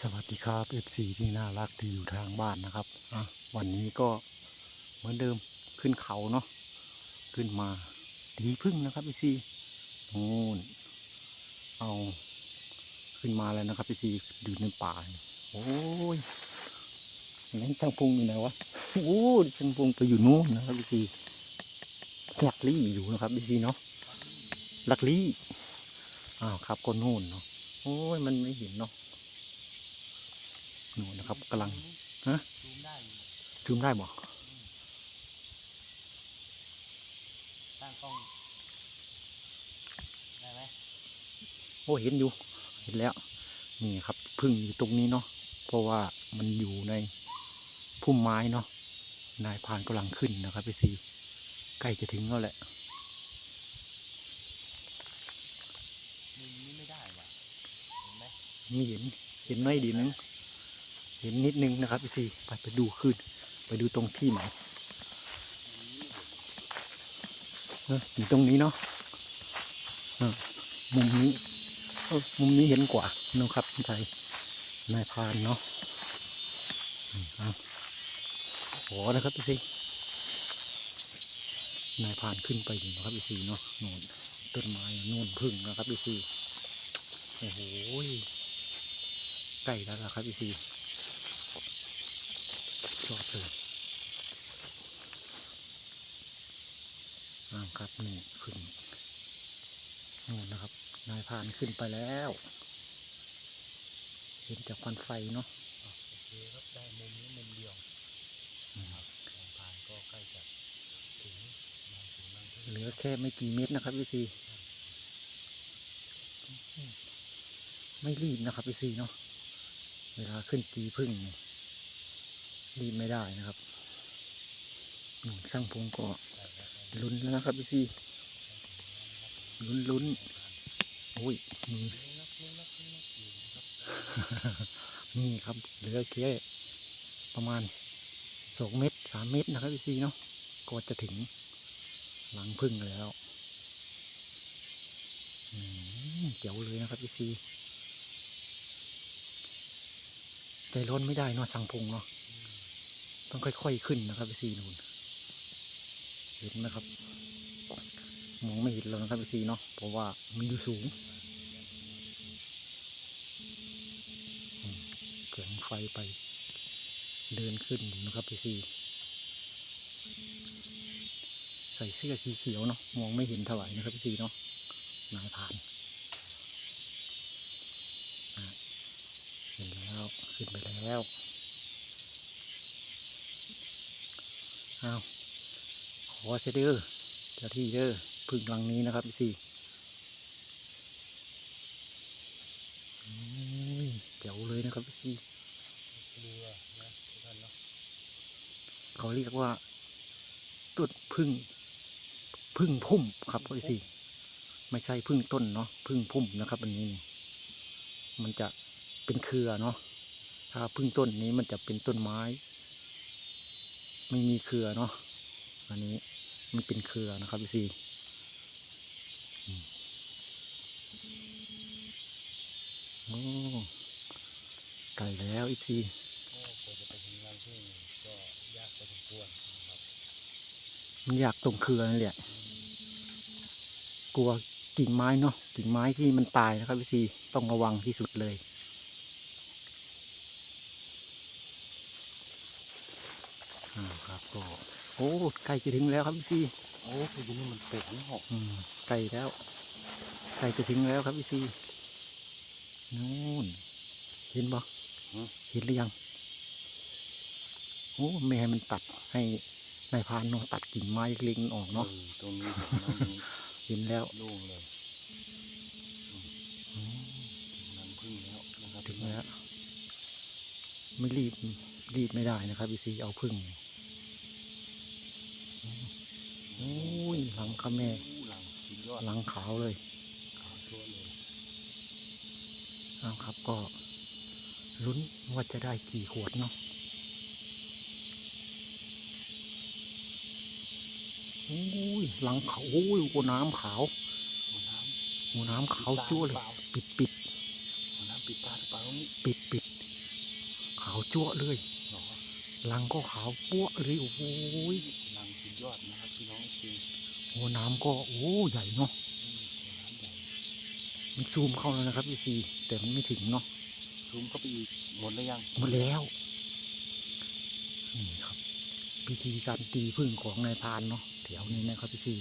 สวัสดีครับเอฟซีที่น่ารักที่อยู่ทางบ้านนะครับอะวันนี้ก็เหมือนเดิมขึ้นเขาเนาะขึ้นมาตีพึ่งนะครับเอฟซีโน่นเอาขึ้นมาแล้วนะครับเอฟซีอยู่ในป่าโอ้ยนั่นช่างพุงอยู่ไหนวะโอ้ช่างพุงไปอยู่นู่นนะครับเอฟซีลักลี่อยู่นะครับเอฟซีเนาะลักลี่อ้าวครับก็นู่นเนาะโอ้ยมันไม่เห็นเนาะ หนูนะครับกำลังฮะซูมได้อยู่จูมได้บ่ตั้งกล้องได้ไหมโอ้เห็นอยู่ เห็นแล้ว นี่ครับพึ่งอยู่ตรงนี้เนาะเพราะว่ามันอยู่ในพุ่มไม้เนาะนายพรานกำลังขึ้นนะครับพี่ซีใกล้จะถึงแล้วแหละมุมนี้ไม่ได้ว่ะเห็นไหมมีเห็นเห็นไม่ดีนึง เห็นนิดนึงนะครับพี่ซีไปไปดูขึ้น ไปดูตรงที่ไหนเอยู่ตรงนี้เนาะมุมนี้มุมนี้เห็นกว่านะครับพี่ไทยนายพานเนาะอืมเอาขอนะครับพี่ซีนายพานขึ้นไปอยู่นะครับพี่ซีเนาะโน่นต้นไม้โน่นพึ่งนะครับพี่ซีโอ้โหใกล้แล้วนะครับพี่ซี ชอบเลยอ่าครับนี่ขึ้นนู่นนะครับ นายพานขึ้นไปแล้ว เห็นจากควันไฟเนาะโอเคครับได้มุมนี้มุมเดียวนะครับทางผ่านก็ใกล้จะถึงเหลือแค่ไม่กี่เมตรนะครับพี่ซีไม่รีบนะครับพี่ซีเนาะเวลาขึ้นตีพึ่งเนี่ย รีบไม่ได้นะครับหนุ่มช่างพงก็ลุ้นแล้วนะครับพี่ซีลุ้นลุ้นโอ้ยมีนักนักนักนักอยู่นะครับนี่ครับเหลือแค่ประมาณสองเมตรสามเมตรนะครับพี่ซีเนาะก็จะถึงหลังพึ่งแล้วเจ๋วเลยนะครับพี่ซีใจร้อนไม่ได้นาะช่างพงเนาะ ต้องค่อยๆขึ้นนะครับพี่ซีนู่นเห็นไหมครับมองไม่เห็นแล้วนะครับพี่ซีเนาะเพราะว่ามันอยู่สูงเกินไฟไป เดินขึ้นนะครับพี่ซีใส่เสื้อสีเขียวเนาะมองไม่เห็นเท่าไหร่นะครับพี่ซีเนาะนายผ่านเห็นแล้วขึ้นไปแล้ว อ้าขอเสยเด้อเจ้าที่เด้อพึ่งหลังนี้นะครับพี่ซีโอ้ยวเลยนะครับพี่สี่เขาเรียกว่าต้นพึ่งพึ่งพุ่มครับพี่ซีไม่ใช่พึ่งต้นเนาะพึ่งพุ่มนะครับอันนี้นี่มันจะเป็นเครือเนาะถ้าพึ่งต้นนี้มันจะเป็นต้นไม้ ไม่มีเครือเนาะอันนี้มันเป็นเครือนะครับพี่ซีอืมโอ้ไกลแล้วอีกทีโอ้กว่าจะไปถึงรังพึ่งก็ยากพอสมควรครับมันอยากตรงเครือนั่นแหละกลัวกิ่งไม้เนาะกิ่งไม้ที่มันตายนะครับพี่ซีต้องระวังที่สุดเลย อ่า ครับก็โอ้ใกล้จะถึงแล้วครับพี่ซีโอ้คือนี่มันเป็ดนี่หอกอืมใกล้แล้วใกล้จะถึงแล้วครับพี่ซีนู่นเห็นบ่เห็นหรือยังโอ้ไม่ให้มันตัดให้นายพรานเนาะตัดกิ่งไม้เล็กๆออกเนาะออตรงนี้ตรงนั้นนี้เห็นแล้วโล่งเลยอืมรังพึ่งแล้วนะครับถึงแล้วไม่รีบรีบไม่ได้นะครับพี่ซีเอาพึ่ง โอ้ยหลังค่ะแม่อู้หลังสุดยอดหลังขาวเลยขาวชัวร์เลยเอาครับก็ลุ้นว่าจะได้กี่ขวดเนาะโอ้ยหลังขาวโอ้ยหัวน้ำขาวหัวน้ำหัวน้ำขาวจั่วเลย ปิดปิดหัวน้ำปิดตาหรือเปล่าปลาตรงนี้ปิดปิดขาวจั่วะเลยเหรอลังก็ขาวปั้วเลยโอ้โหยลังสุด ยอดนะครับพี่น้องคือโอ้น้ำก็โอ้ใหญ่เนาะอืมน้ำใหญ่มันซูมเข้าแล้วนะครับพี่ซีแต่มันไม่ถึงเนาะซูมเข้าไปอีกหมดแล้วยังหมดแล้วนี่ครับ พิธีการตีพึ่งของนายพรานเนาะแถวนี้นะครับพี่ซี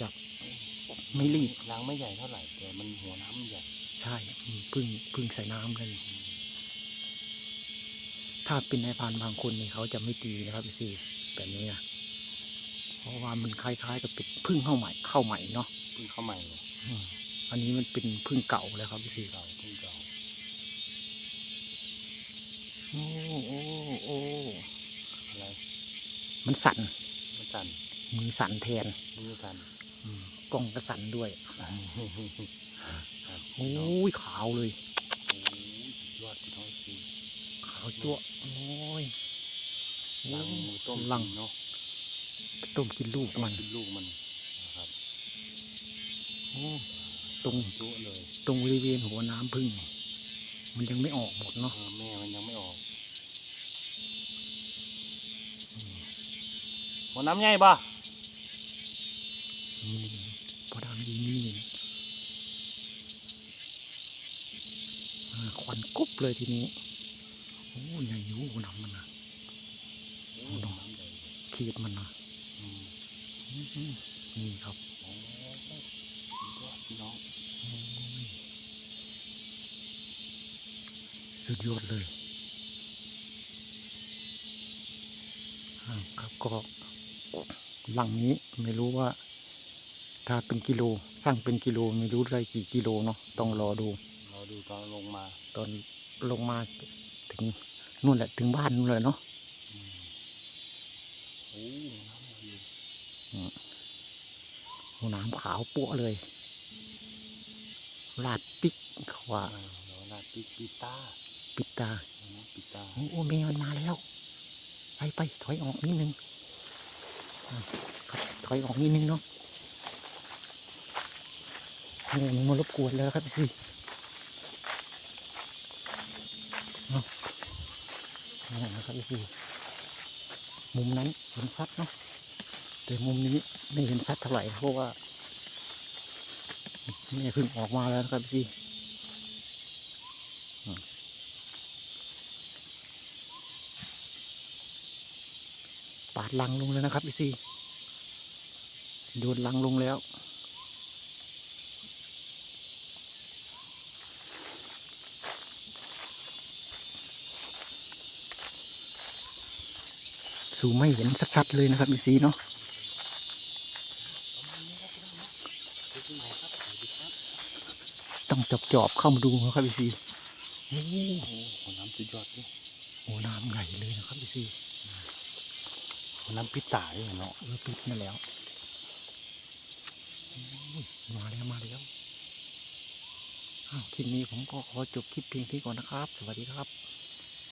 จับไม่รีบรังไม่ใหญ่เท่าไหร่แต่มันหัวน้ำมันใหญ่ใช่พึ่งพึ่งใส่น้ำเลยถ้าเป็นนายพรานบางคนนี่เขาจะไม่ตีนะครับพี่ซีแบบนี้นะ เพราะว่ามันคล้ายๆกับเป็นพึ่งเข้าใหม่เข้าใหม่เนาะเพิ่งเข้าใหม่เลยอืมอันนี้มันเป็นพึ่งเก่าแล้วครับพี่ซีเก่าเพิ่งเก่าโอ้โอ้โอ้อะไรมันสั่นมันสั่นมือสั่นแทนมือสั่นอืมกล้องก็สั่นด้วยครับโอ้ยขาวเลยโอ้ยสุดยอดพี่น้องคือขาวจั่วะโอ้ยโอ้ลังหมูต้มลังเนาะ ต้มกินลูกมันกินลูกมันนะครับโอ้ตรงจุเลยตรงบริเวณหัวน้ำพึ่งมันยังไม่ออกหมดเนาะ เออแม่มันยังไม่ออกหัวน้ำใหญ่ปะนี่พอดังดีนี่อ่าควันกุ๊บเลยทีนี้ โอ้ยใหญ่อยูหัวน้ำมันนะ โอ้น้ำใหญ่เลยขีดมันนะอืมอื้อหือ นี่ครับโอ้สุดยอดพี่น้องสุดยอดเลยครับก็หลังนี้ไม่รู้ว่า ถ้าเป็นกิโลสร้างเป็นกิโลไม่รู้ได้กี่กิโลเนาะต้องรอดูราดูตอนลงมา ตอนลงมาถึงนู่นแหละถึงบ้านนู่นเลยเนาะ น้ำใหญ่อยู่หัวน้ำขาวปั้วเลยลาดปิกเขาว่าอ่าเราลาดปิปิต้าปิดตาเอานะปิต้าโอ้โอ้เมย์มันมาแล้ว ไปไปถอยออกนิดนึงอะครับถอยออกนิดนึงเนาะโอ้มันมารบกวนแล้วครับสิเอาเอานะครับพี่มุมนั้นเห็นชัดเนาะ แต่มุมนี้ไม่เห็นชัดเท่าไหร่เพราะว่าแม่เพิ่งออกมาแล้วนะครับพี่ปาดลังลงเลยนะครับพี่ซีโดนลังลงแล้ว สูไม่เห็นชัดๆเลยนะครับพี่ซีเนาะ ประมาณนี้ครับพี่น้องนะเจอกันใหม่ครับสวัสดีครับ ต้อง จอบจอบๆเข้ามาดูนะครับพี่ซีโอ้โหโอ้หัวน้ำสุดยอดเลยโอ้น้ำใหญ่เลยนะครับพี่ซีหัวน้ำปิต้าด้วยเนาะเออปิดมาแล้วโอ้ยมาแล้วมาแล้วอ้าวคลิปนี้ผมก็ขอจบคลิปเพียงที่ก่อนนะครับ สวัสดีครับ